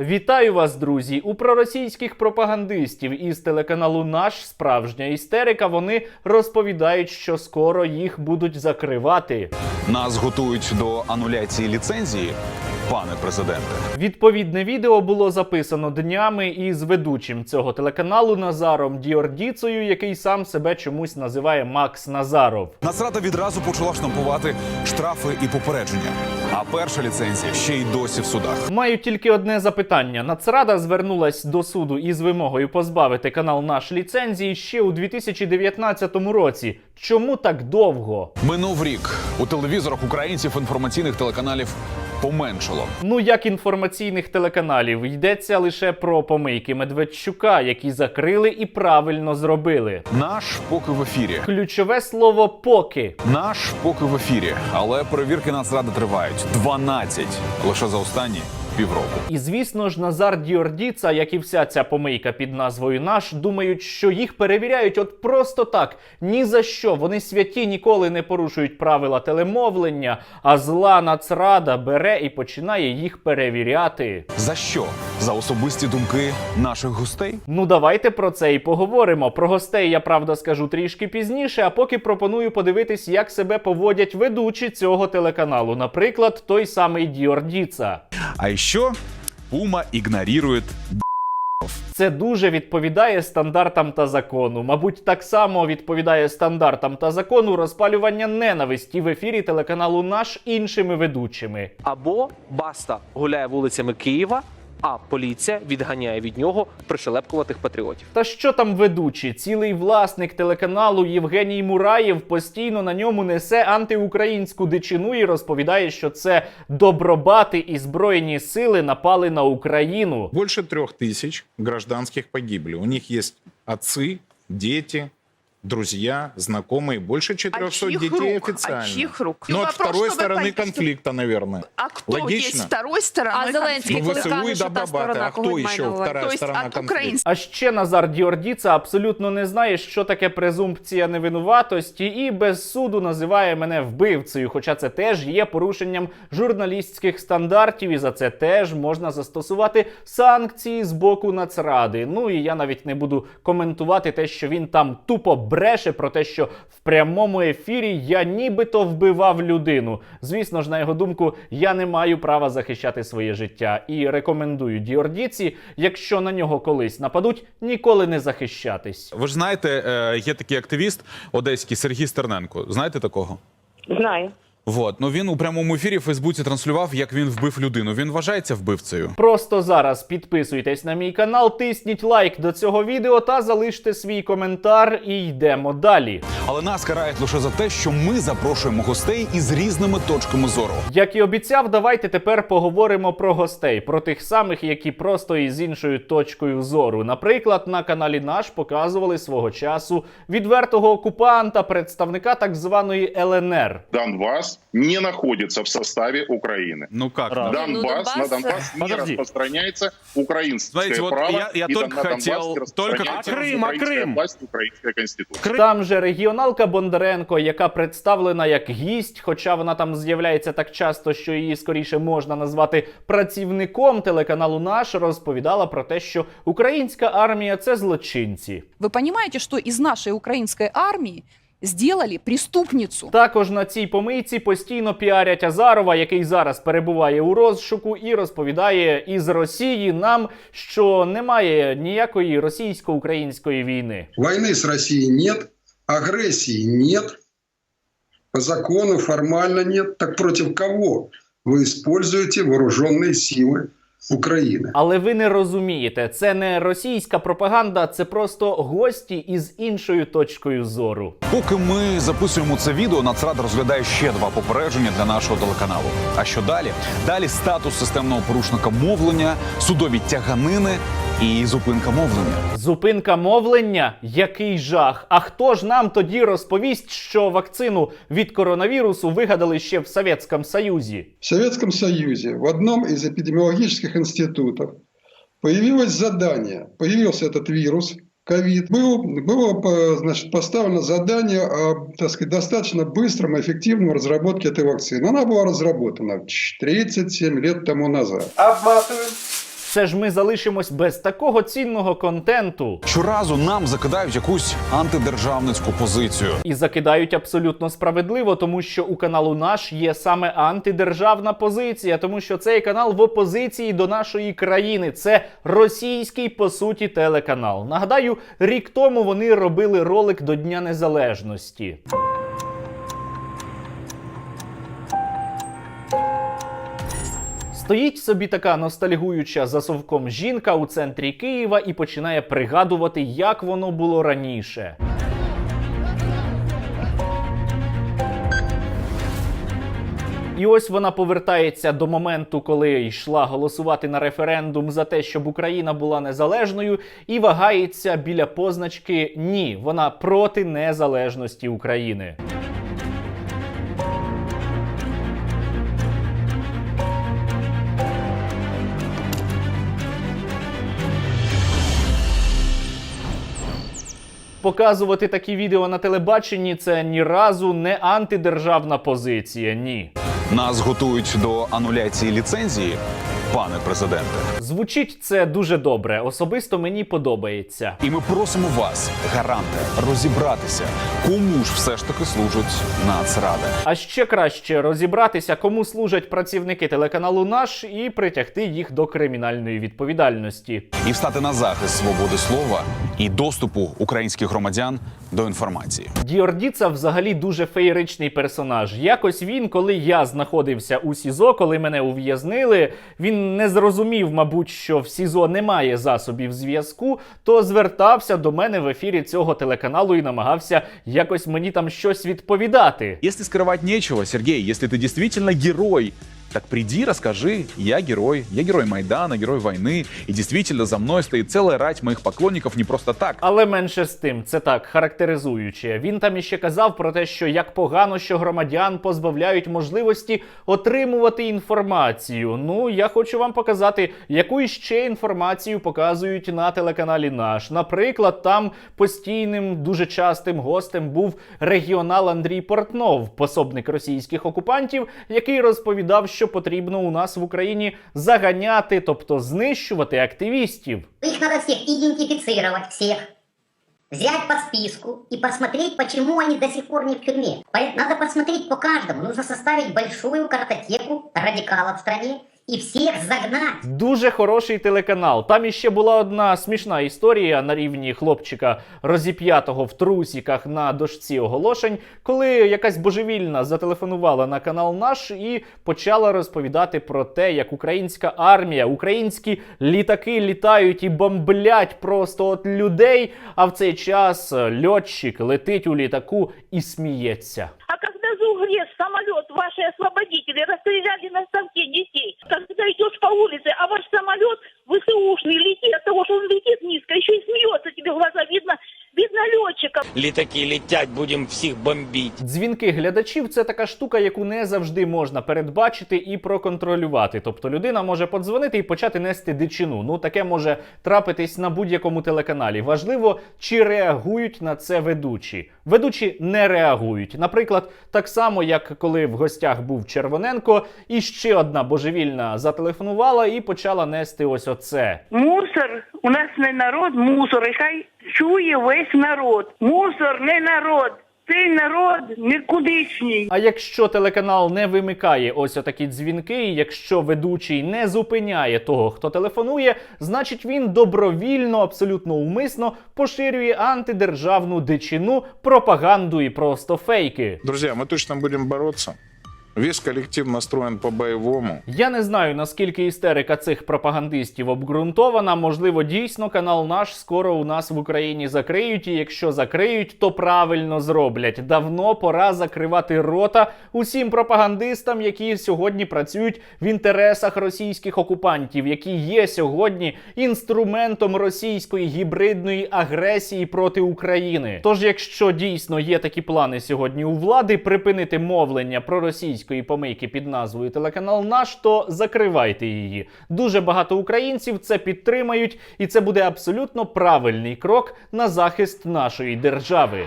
Вітаю вас, друзі! У проросійських пропагандистів із телеканалу Наш справжня істерика. Вони розповідають, що скоро їх будуть закривати. Нас готують до ануляції ліцензії, пане президенте. Відповідне відео було записано днями із ведучим цього телеканалу Назаром Діордіцею, який сам себе чомусь називає Макс Назаров. Нацрада відразу почала штампувати штрафи і попередження. А перша ліцензія ще й досі в судах. Маю тільки одне запитання. Нацрада звернулась до суду із вимогою позбавити канал наш ліцензії ще у 2019 році. Чому так довго? Минув рік у телевізорах українців інформаційних телеканалів поменшало. Ну як інформаційних телеканалів йдеться лише про помийки Медведчука, які закрили і правильно зробили. Наш поки в ефірі. Ключове слово поки. Наш поки в ефірі, але перевірки Нацради тривають 12 лише за останні півроку. І звісно ж, Назар Діордіца, як і вся ця помийка під назвою наш, думають, що їх перевіряють от просто так. Ні за що. Вони святі ніколи не порушують правила телемовлення, а зла нацрада бере і починає їх перевіряти. За що? За особисті думки наших гостей? Ну, давайте про це і поговоримо. Про гостей я правда скажу трішки пізніше, а поки пропоную подивитись, як себе поводять ведучі цього телеканалу. Наприклад, той самий Діордіца. А еще Пума игнорирует Це дуже відповідає стандартам та закону. Мабуть, так само відповідає стандартам та закону розпалювання ненависті в ефірі телеканалу наш іншими ведучими. або Баста гуляє вулицями Києва, а поліція відганяє від нього пришелепкуватих патріотів. Та що там ведучі? Цілий власник телеканалу Євгеній Мураєв постійно на ньому несе антиукраїнську дичину і розповідає, що це добробати і збройні сили напали на Україну. Больше трех тысяч гражданских погибли. У них есть отцы, дети, друзья, знакомые. Больше 400 чьих детей рук? официально. От чьих рук? Ну, Ну, от вопрос, второй чтобы стороны понять, что- конфликта, наверное. А кто Логично. есть второй стороной А Зеленський Ну, конфликта? коли ВСУ и каже, що та Добробаты. сторона А кто когось еще має на увазі? вторая То есть сторона от конфликта? украинцев. А ще Назар Діордіца абсолютно не знає, що таке презумпція невинуватості, і без суду називає мене вбивцею. Хоча це теж є порушенням журналістських стандартів, і за це теж можна застосувати санкції з боку Нацради. Ну і я навіть не буду коментувати те, що він там тупо бреше про те, що в прямому ефірі я нібито вбивав людину. Звісно ж, на його думку, я не маю права захищати своє життя і рекомендую Діордіці, якщо на нього колись нападуть, ніколи не захищатись. Ви ж знаєте, е, є такий активіст одеський Сергій Стерненко. Знаєте такого? Знаю. Вот. Ну він у прямому ефірі в Фейсбуці транслював, як він вбив людину. Він вважається вбивцею. Просто зараз підписуйтесь на мій канал, тисніть лайк до цього відео та залиште свій коментар і йдемо далі. Але нас карають лише за те, що ми запрошуємо гостей із різними точками зору. Як і обіцяв, давайте тепер поговоримо про гостей, про тих самих, які просто із іншою точкою зору. Наприклад, на каналі наш показували свого часу відвертого окупанта, представника так званої ЛНР. Донбасс не находится в составе Украины. Ну як? Ну, Донбасс, на Донбасс- Донбасс не Подожди. распространяется украинское Знаете, вот право, я- я и только на Донбасс хотел- не только распространяется хотел- Крым, а украинская Крым? власть, украинская конституция. Там же регіоналка Бондаренко, яка представлена як гість, хоча вона там з'являється так часто, що її скоріше можна назвати працівником телеканалу наш, розповідала про те, що українська армія це злочинці. Вы понимаете, что из нашей украинской армии сделали преступницу? Також на цій помийці постійно піарять Азарова, який зараз перебуває у розшуку, і розповідає із Росії нам, що немає ніякої російсько-української війни. Войны с Россией нет, агрессии нет, по закону формально нет. Так против кого вы используете вооруженные силы Украины? Але ви не розумієте, це не російська пропаганда, це просто гості із іншою точкою зору. Поки ми записуємо це відео, Нацрад розглядає ще два попередження для нашого телеканалу. А що далі? Далі статус системного порушника мовлення, судові тяганини і зупинка мовлення. Зупинка мовлення? Який жах! А хто ж нам тоді розповість, що вакцину від коронавірусу вигадали ще в Совєтському Союзі? В Советском Союзе в одном из эпидемиологических институтов появилось задание, появился этот вирус, ковид, был, было по- значит, поставлено задание о так сказать, достаточно быстром и эффективном разработке этой вакцины. Она была разработана 37 лет тому назад. Обматуємо. Все ж ми залишимось без такого цінного контенту. Щоразу нам закидають якусь антидержавницьку позицію. І закидають абсолютно справедливо, тому що у каналу наш є саме антидержавна позиція, тому що цей канал в опозиції до нашої країни. Це російський по суті телеканал. Нагадаю, рік тому вони робили ролик до Дня Незалежності. Стоїть собі така ностальгуюча за совком жінка у центрі Києва і починає пригадувати, як воно було раніше. І ось вона повертається до моменту, коли йшла голосувати на референдум за те, щоб Україна була незалежною, і вагається біля позначки Ні, вона проти незалежності України. Показувати такі відео на телебаченні це ні разу не антидержавна позиція. Ні. Нас готують до ануляції ліцензії, пане президенте. Звучить це дуже добре. Особисто мені подобається. І ми просимо вас, гаранте, розібратися, кому ж все ж таки служить нацрада. А ще краще розібратися, кому служать працівники телеканалу наш і притягти їх до кримінальної відповідальності. і встати на захист свободи слова і доступу українських громадян до інформації. Діордіца взагалі дуже феєричний персонаж. Якось він, коли я знаходився у СІЗО, коли мене ув'язнили, він не зрозумів, мабуть, що в СІЗО немає засобів зв'язку, то звертався до мене в ефірі цього телеканалу і намагався якось мені там щось відповідати. Если скрывать нечего, Сергей, если ты действительно герой, так приди, расскажи, я герой, я герой Майдана, герой войны, и действительно за мной стоит целая рать моих поклонников не просто так. Але менше з тим, це так характеризуюче. Він там іще казав про те, що як погано, що громадян позбавляють можливості отримувати інформацію. Ну, я хочу вам показати, яку іще інформацію показують на телеканалі наш. Наприклад, там постійним дуже частим гостем був регіонал Андрій Портнов, пособник російських окупантів, який розповідав, потрібно у нас в Україні заганяти, тобто знищувати активістів. Їх надо всіх ідентифіцирувати, всіх. Взять по списку и посмотреть, почему они до сих пор не в тюрьме. Надо посмотреть по каждому. Нужно составить большую картотеку радикалов в стране и всех загнать. Дуже хороший телеканал. Там іще була одна смішна історія на рівні хлопчика розіп'ятого в трусіках на дошці оголошень, коли якась божевільна зателефонувала на канал наш і почала розповідати про те, як українська армія, українські літаки літають і бомблять просто от людей. А в цей час е, льотчик летить у літаку і сміється. А когда за Угрец самолет ваши освободители расстреляли на станке детей, когда идешь по улице, а ваш самолет ВСУшный летит, от того, что он летит низко, еще и смеется, тебе глаза видно, видно летчика. Літаки летять, будемо всіх бомбити. Дзвінки глядачів це така штука, яку не завжди можна передбачити і проконтролювати. Тобто людина може подзвонити і почати нести дичину. Ну таке може трапитись на будь-якому телеканалі. Важливо, чи реагують на це ведучі. Ведучі не реагують. Наприклад, так само, як коли в гостях був Червоненко, і ще одна божевільна зателефонувала і почала нести ось оце. Мусор у нас не народ, мусор, і хай чує весь народ. Мусор не народ. Цей народ нікудишній. А якщо телеканал не вимикає ось отакі дзвінки, і якщо ведучий не зупиняє того, хто телефонує, значить він добровільно, абсолютно умисно поширює антидержавну дичину, пропаганду і просто фейки. Друзья, мы точно будем бороться. Весь коллектив настроен по-боевому. Я не знаю наскільки істерика цих пропагандистів обґрунтована. Можливо, дійсно канал наш скоро у нас в Україні закриють. І якщо закриють, то правильно зроблять. Давно пора закривати рота усім пропагандистам, які сьогодні працюють в інтересах російських окупантів, які є сьогодні інструментом російської гібридної агресії проти України. Тож, якщо дійсно є такі плани сьогодні у влади припинити мовлення про російської помийки під назвою телеканал наш, то закривайте її. Дуже багато українців це підтримають, і це буде абсолютно правильний крок на захист нашої держави.